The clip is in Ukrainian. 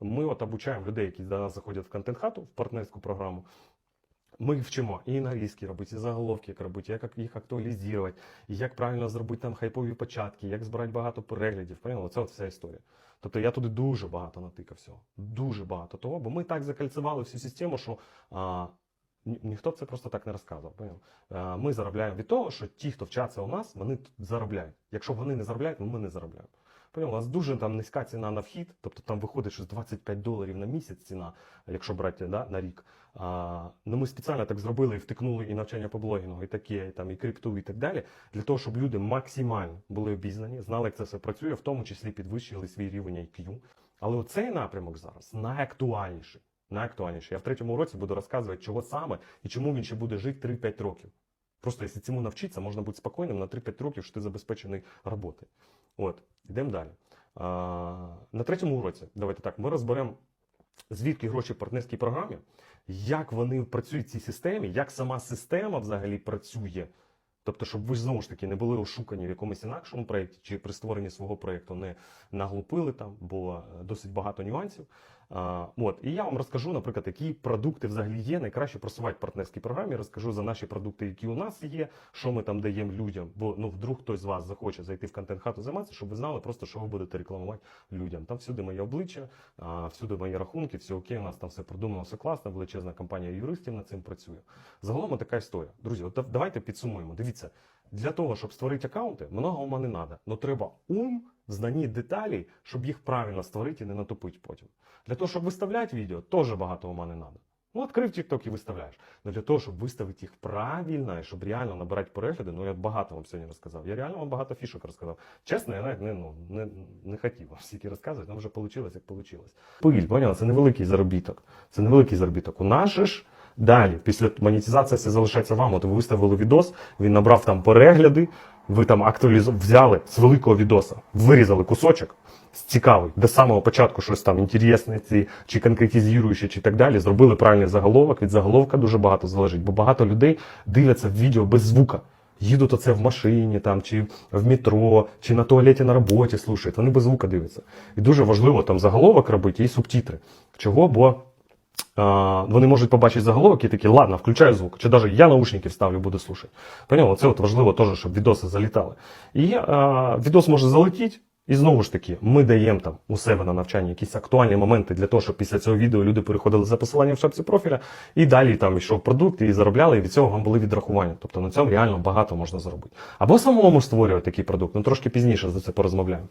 Ми от обучаємо людей, які до нас заходять в контент-хату, в партнерську програму. Ми їх вчимо і англійські робити, і заголовки як робити, як їх актуалізувати, як правильно зробити там хайпові початки, як збирати багато переглядів. Поняли? Це от вся історія. Тобто я туди дуже багато натикав всього. Дуже багато того, бо ми так закальцювали всю систему, що а, ні- ніхто це просто так не розказував. А, ми заробляємо від того, що ті, хто вчаться у нас, вони заробляють. Якщо вони не заробляють, ми не заробляємо. Поняв? У нас дуже там низька ціна на вхід, тобто там виходить щось 25 доларів на місяць ціна, якщо брати да, на рік. А, ну ми спеціально так зробили і втикнули і навчання по блогінгу, і таке, і, там, і крипту, і так далі, для того, щоб люди максимально були обізнані, знали, як це все працює, в тому числі підвищили свій рівень IQ. Але оцей напрямок зараз найактуальніший. Найактуальніший. Я в третьому році буду розказувати, чого саме і чому він ще буде жити 3-5 років. Просто якщо цьому навчитися, можна бути спокійним на 3-5 років, що ти забезпечений роботою. От, йдемо далі. А, на третьому уроці, давайте так, ми розберемо, звідки гроші в партнерській програмі, як вони працюють в цій системі, як сама система взагалі працює. Тобто, щоб ви знову ж таки не були ошукані в якомусь інакшому проєкті чи при створенні свого проєкту не наглупили там, бо е, досить багато нюансів. А, от, і я вам розкажу, наприклад, які продукти взагалі є, найкраще просувати партнерській програмі. Розкажу за наші продукти, які у нас є, що ми там даємо людям. Бо ну вдруг хтось з вас захоче зайти в контент-хату займатися, щоб ви знали просто, що ви будете рекламувати людям. Там всюди моє обличчя, а, всюди мої рахунки, все окей, у нас там все продумано, все класно, величезна компанія юристів над цим працює. Загалом така історія. Друзі, от давайте підсумуємо. Дивіться, для того, щоб створити аккаунти, много ума не треба. Но треба ум в знанні деталей, щоб їх правильно створити і не натопити потім. Для того, щоб виставляти відео, теж багато ума не треба. Ну, відкрив TikTok і виставляєш. Но для того, щоб виставити їх правильно і щоб реально набирати перегляди, ну я багато вам сьогодні розказав. Я реально вам багато фішок розказав. Чесно, я навіть не, ну, не, не хотів вам стільки розказувати, нам вже вийшло, як вийшло. Пиль, поняла, це невеликий заробіток. Це невеликий заробіток. У нас же ж далі, після монетизації все залишається вам. От ви виставили відос, він набрав там перегляди, ви там актуалізували, взяли з великого відоса, вирізали кусочок, цікавий, до самого початку щось там інтересне, ці, чи конкретизуюче, чи так далі, зробили правильний заголовок. Від заголовка дуже багато залежить, бо багато людей дивляться відео без звука. Їдуть оце в машині, там, чи в метро, чи на туалеті на роботі слушають. Вони без звука дивляться. І дуже важливо там заголовок робити і субтитри. Чого? Бо вони можуть побачити заголовок і такі, ладно, включаю звук. Чи навіть я наушники вставлю, буду слушати. Поняли? Це от важливо теж, щоб відоси залітали. І а, відос може залетіти. І знову ж таки, ми даємо там у себе на навчанні якісь актуальні моменти для того, щоб після цього відео люди переходили за посиланням в шапці профіля, і далі там йшов продукт, і заробляли, і від цього вам були відрахування. Тобто на цьому реально багато можна заробити. Або самому створювати такий продукт, ну трошки пізніше за це порозмовляємо.